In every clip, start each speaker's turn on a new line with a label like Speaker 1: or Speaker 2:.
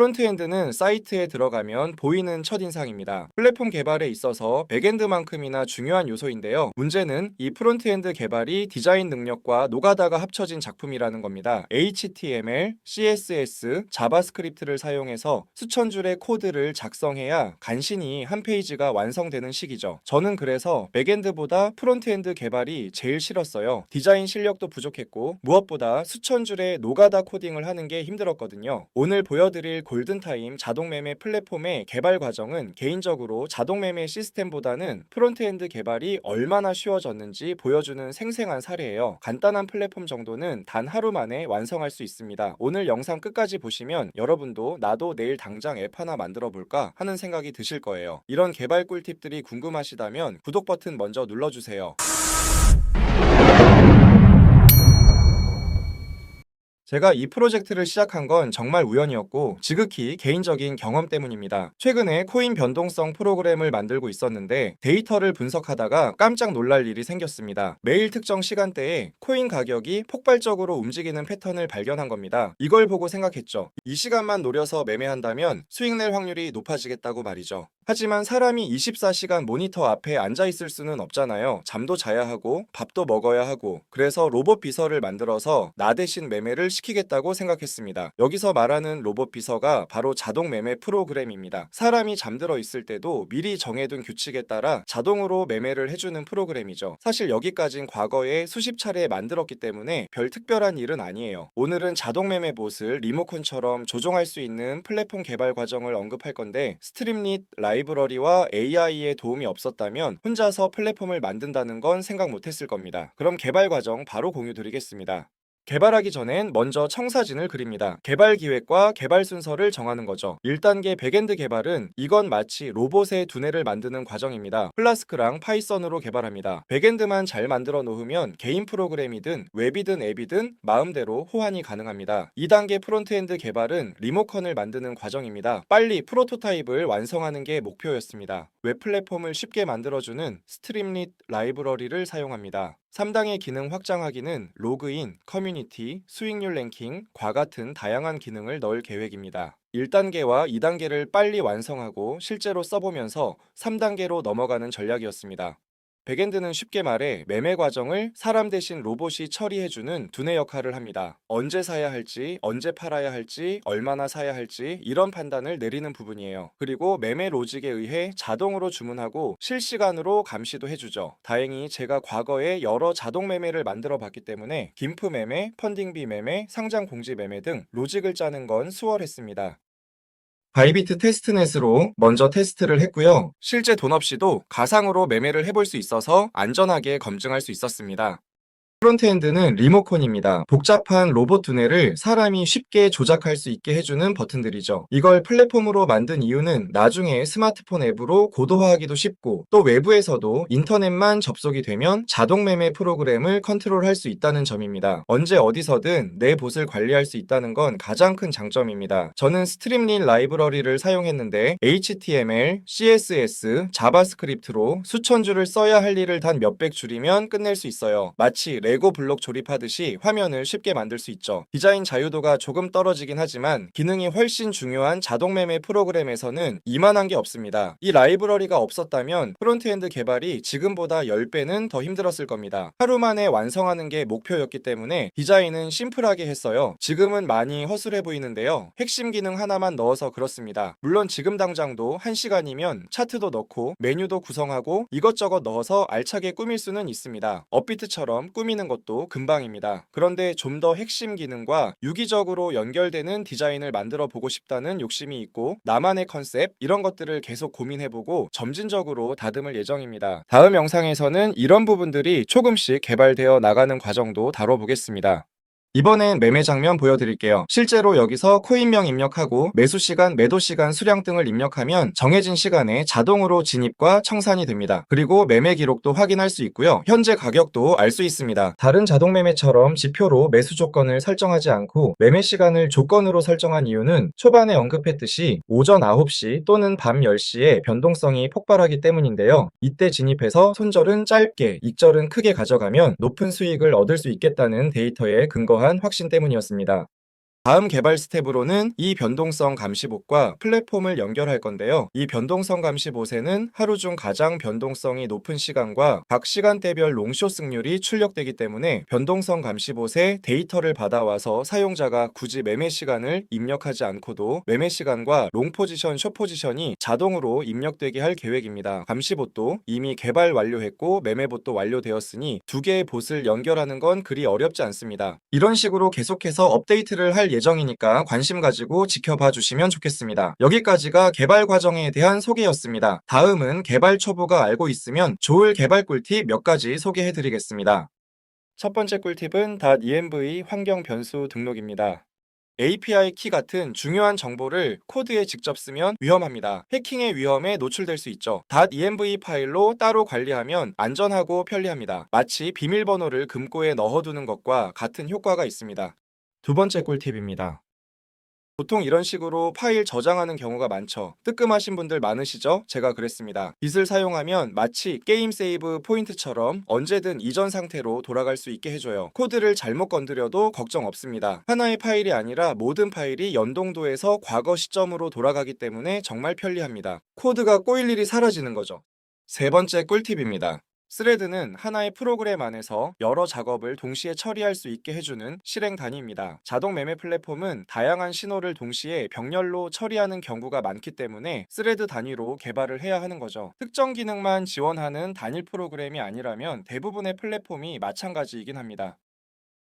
Speaker 1: 프론트엔드는 사이트에 들어가면 보이는 첫인상입니다. 플랫폼 개발에 있어서 백엔드만큼이나 중요한 요소인데요. 문제는 이 프론트엔드 개발이 디자인 능력과 노가다가 합쳐진 작품이라는 겁니다. HTML, CSS, 자바스크립트를 사용해서 수천 줄의 코드를 작성해야 간신히 한 페이지가 완성되는 시기죠. 저는 그래서 백엔드보다 프론트엔드 개발이 제일 싫었어요. 디자인 실력도 부족했고 무엇보다 수천 줄의 노가다 코딩을 하는 게 힘들었거든요. 오늘 보여드릴 골든타임 자동매매 플랫폼의 개발 과정은 개인적으로 자동매매 시스템보다는 프론트엔드 개발이 얼마나 쉬워졌는지 보여주는 생생한 사례예요. 간단한 플랫폼 정도는 단 하루 만에 완성할 수 있습니다. 오늘 영상 끝까지 보시면 여러분도 나도 내일 당장 앱 하나 만들어 볼까 하는 생각이 드실 거예요. 이런 개발 꿀팁들이 궁금하시다면 구독 버튼 먼저 눌러주세요. 제가 이 프로젝트를 시작한 건 정말 우연이었고 지극히 개인적인 경험 때문입니다. 최근에 코인 변동성 프로그램을 만들고 있었는데 데이터를 분석하다가 깜짝 놀랄 일이 생겼습니다. 매일 특정 시간대에 코인 가격이 폭발적으로 움직이는 패턴을 발견한 겁니다. 이걸 보고 생각했죠. 이 시간만 노려서 매매한다면 수익 낼 확률이 높아지겠다고 말이죠. 하지만 사람이 24시간 모니터 앞에 앉아 있을 수는 없잖아요. 잠도 자야 하고 밥도 먹어야 하고 그래서 로봇 비서를 만들어서 나 대신 매매를 시키겠다고 생각했습니다. 여기서 말하는 로봇 비서가 바로 자동 매매 프로그램입니다. 사람이 잠들어 있을 때도 미리 정해둔 규칙에 따라 자동으로 매매를 해주는 프로그램이죠. 사실 여기까진 과거에 수십 차례 만들었기 때문에 별 특별한 일은 아니에요. 오늘은 자동 매매 봇을 리모컨처럼 조종할 수 있는 플랫폼 개발 과정을 언급할 건데 스트림릿 라이 브러리와 AI의 도움이 없었다면 혼자서 플랫폼을 만든다는 건 생각 못했을 겁니다. 그럼 개발 과정 바로 공유 드리겠습니다. 개발하기 전엔 먼저 청사진을 그립니다. 개발 기획과 개발 순서를 정하는 거죠. 1단계 백엔드 개발은 이건 마치 로봇의 두뇌를 만드는 과정입니다. 플라스크랑 파이썬으로 개발합니다. 백엔드만 잘 만들어 놓으면 개인 프로그램이든 웹이든 앱이든 마음대로 호환이 가능합니다. 2단계 프론트엔드 개발은 리모컨을 만드는 과정입니다. 빨리 프로토타입을 완성하는 게 목표였습니다. 웹 플랫폼을 쉽게 만들어주는 스트림릿 라이브러리를 사용합니다. 3당의 기능 확장하기는 로그인, 커뮤니티, 수익률 랭킹, 과 같은 다양한 기능을 넣을 계획입니다. 1단계와 2단계를 빨리 완성하고 실제로 써보면서 3단계로 넘어가는 전략이었습니다. 백엔드는 쉽게 말해 매매 과정을 사람 대신 로봇이 처리해주는 두뇌 역할을 합니다. 언제 사야 할지, 언제 팔아야 할지, 얼마나 사야 할지 이런 판단을 내리는 부분이에요. 그리고 매매 로직에 의해 자동으로 주문하고 실시간으로 감시도 해주죠. 다행히 제가 과거에 여러 자동 매매를 만들어 봤기 때문에 김프 매매, 펀딩비 매매, 상장 공지 매매 등 로직을 짜는 건 수월했습니다. 바이비트 테스트넷으로 먼저 테스트를 했고요. 실제 돈 없이도 가상으로 매매를 해볼 수 있어서 안전하게 검증할 수 있었습니다. 프론트엔드는 리모컨입니다. 복잡한 로봇 두뇌를 사람이 쉽게 조작할 수 있게 해주는 버튼들이죠. 이걸 플랫폼으로 만든 이유는 나중에 스마트폰 앱으로 고도화하기도 쉽고 또 외부에서도 인터넷만 접속이 되면 자동 매매 프로그램을 컨트롤할 수 있다는 점입니다. 언제 어디서든 내 봇을 관리할 수 있다는 건 가장 큰 장점입니다. 저는 스트림린 라이브러리를 사용했는데 HTML, CSS, 자바스크립트로 수천 줄을 써야 할 일을 단 몇백 줄이면 끝낼 수 있어요. 마치 레고 블록 조립하듯이 화면을 쉽게 만들 수 있죠. 디자인 자유도가 조금 떨어지긴 하지만 기능이 훨씬 중요한 자동 매매 프로그램에서는 이만한 게 없습니다. 이 라이브러리가 없었다면 프론트엔드 개발이 지금보다 10배는 더 힘들었을 겁니다. 하루 만에 완성하는 게 목표였기 때문에 디자인은 심플하게 했어요. 지금은 많이 허술해 보이는데요. 핵심 기능 하나만 넣어서 그렇습니다. 물론 지금 당장도 1시간이면 차트도 넣고 메뉴도 구성하고 이것저것 넣어서 알차게 꾸밀 수는 있습니다. 업비트처럼 꾸미는 것도 금방입니다. 그런데 좀 더 핵심 기능과 유기적으로 연결되는 디자인을 만들어 보고 싶다는 욕심이 있고 나만의 컨셉 이런 것들을 계속 고민해보고 점진적으로 다듬을 예정입니다. 다음 영상에서는 이런 부분들이 조금씩 개발되어 나가는 과정도 다뤄보겠습니다. 이번엔 매매 장면 보여드릴게요. 실제로 여기서 코인명 입력하고 매수 시간, 매도 시간, 수량 등을 입력하면 정해진 시간에 자동으로 진입과 청산이 됩니다. 그리고 매매 기록도 확인할 수 있고요. 현재 가격도 알 수 있습니다. 다른 자동 매매처럼 지표로 매수 조건을 설정하지 않고 매매 시간을 조건으로 설정한 이유는 초반에 언급했듯이 오전 9시 또는 밤 10시에 변동성이 폭발하기 때문인데요. 이때 진입해서 손절은 짧게, 익절은 크게 가져가면 높은 수익을 얻을 수 있겠다는 데이터에 근거 한 확신 때문이었습니다. 다음 개발 스텝으로는 이 변동성 감시봇과 플랫폼을 연결할 건데요. 이 변동성 감시봇에는 하루 중 가장 변동성이 높은 시간과 각 시간대별 롱숏 승률이 출력되기 때문에 변동성 감시봇에 데이터를 받아와서 사용자가 굳이 매매 시간을 입력하지 않고도 매매 시간과 롱 포지션, 숏 포지션이 자동으로 입력되게 할 계획입니다. 감시봇도 이미 개발 완료했고 매매봇도 완료되었으니 두 개의 봇을 연결하는 건 그리 어렵지 않습니다. 이런 식으로 계속해서 업데이트를 할 예정이니까 관심 가지고 지켜봐 주시면 좋겠습니다. 여기까지가 개발 과정에 대한 소개였습니다. 다음은 개발 초보가 알고 있으면 좋을 개발 꿀팁 몇 가지 소개해 드리겠습니다. 첫 번째 꿀팁은 .env 환경 변수 등록입니다. API 키 같은 중요한 정보를 코드에 직접 쓰면 위험합니다. 해킹의 위험에 노출될 수 있죠. .env 파일로 따로 관리하면 안전하고 편리합니다. 마치 비밀번호를 금고에 넣어두는 것과 같은 효과가 있습니다. 두 번째 꿀팁입니다. 보통 이런 식으로 파일 저장하는 경우가 많죠. 뜨끔하신 분들 많으시죠? 제가 그랬습니다. 빗을 사용하면 마치 게임 세이브 포인트처럼 언제든 이전 상태로 돌아갈 수 있게 해줘요. 코드를 잘못 건드려도 걱정 없습니다. 하나의 파일이 아니라 모든 파일이 연동도에서 과거 시점으로 돌아가기 때문에 정말 편리합니다. 코드가 꼬일 일이 사라지는 거죠. 세 번째 꿀팁입니다. 스레드는 하나의 프로그램 안에서 여러 작업을 동시에 처리할 수 있게 해주는 실행 단위입니다. 자동 매매 플랫폼은 다양한 신호를 동시에 병렬로 처리하는 경우가 많기 때문에 스레드 단위로 개발을 해야 하는 거죠. 특정 기능만 지원하는 단일 프로그램이 아니라면 대부분의 플랫폼이 마찬가지이긴 합니다.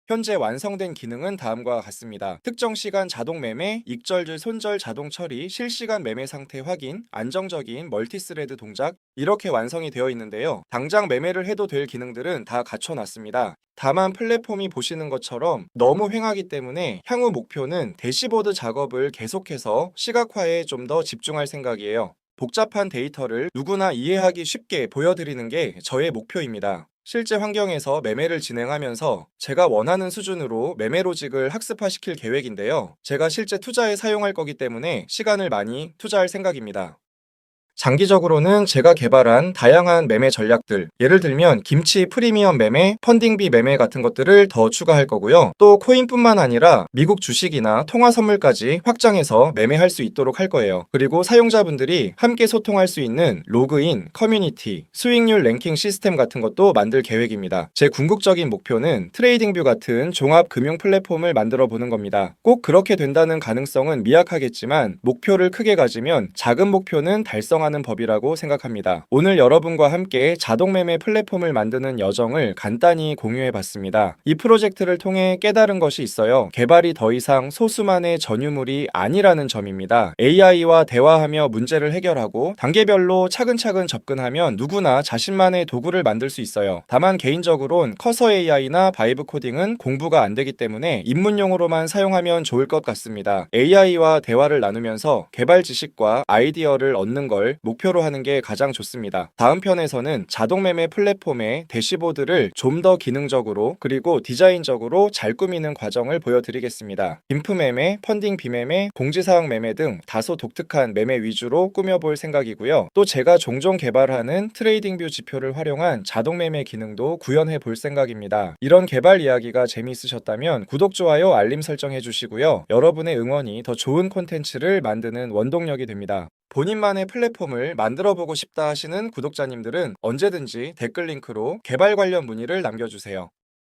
Speaker 1: 현재 완성된 기능은 다음과 같습니다. 특정 시간 자동 매매, 익절즈 손절 자동 처리, 실시간 매매 상태 확인, 안정적인 멀티스레드 동작 이렇게 완성이 되어 있는데요. 당장 매매를 해도 될 기능들은 다 갖춰놨습니다. 다만 플랫폼이 보시는 것처럼 너무 횡하기 때문에 향후 목표는 대시보드 작업을 계속해서 시각화에 좀 더 집중할 생각이에요. 복잡한 데이터를 누구나 이해하기 쉽게 보여드리는 게 저의 목표입니다. 실제 환경에서 매매를 진행하면서 제가 원하는 수준으로 매매 로직을 학습화시킬 계획인데요. 제가 실제 투자에 사용할 거기 때문에 시간을 많이 투자할 생각입니다. 장기적으로는 제가 개발한 다양한 매매 전략들, 예를 들면 김치 프리미엄 매매, 펀딩비 매매 같은 것들을 더 추가할 거고요. 또 코인뿐만 아니라 미국 주식이나 통화 선물까지 확장해서 매매할 수 있도록 할 거예요. 그리고 사용자분들이 함께 소통할 수 있는 로그인, 커뮤니티, 수익률 랭킹 시스템 같은 것도 만들 계획입니다. 제 궁극적인 목표는 트레이딩뷰 같은 종합 금융 플랫폼을 만들어 보는 겁니다. 꼭 그렇게 된다는 가능성은 미약하겠지만 목표를 크게 가지면 작은 목표는 달성 하는 법이라고 생각합니다. 오늘 여러분과 함께 자동매매 플랫폼을 만드는 여정을 간단히 공유해 봤습니다. 이 프로젝트를 통해 깨달은 것이 있어요. 개발이 더 이상 소수만의 전유물이 아니라는 점입니다. AI와 대화하며 문제를 해결하고 단계별로 차근차근 접근하면 누구나 자신만의 도구를 만들 수 있어요. 다만 개인적으론 커서 AI나 바이브 코딩은 공부가 안 되기 때문에 입문용으로만 사용하면 좋을 것 같습니다. AI와 대화를 나누면서 개발 지식과 아이디어를 얻는 걸 목표로 하는 게 가장 좋습니다. 다음 편에서는 자동 매매 플랫폼의 대시보드를 좀 더 기능적으로 그리고 디자인적으로 잘 꾸미는 과정을 보여드리겠습니다. 인프 매매, 펀딩 비매매, 공지사항 매매 등 다소 독특한 매매 위주로 꾸며볼 생각이고요. 또 제가 종종 개발하는 트레이딩뷰 지표를 활용한 자동 매매 기능도 구현해 볼 생각입니다. 이런 개발 이야기가 재미있으셨다면 구독, 좋아요, 알림 설정해 주시고요. 여러분의 응원이 더 좋은 콘텐츠를 만드는 원동력이 됩니다. 본인만의 플랫폼을 만들어 보고 싶다 하시는 구독자님들은 언제든지 댓글 링크로 개발 관련 문의를 남겨주세요.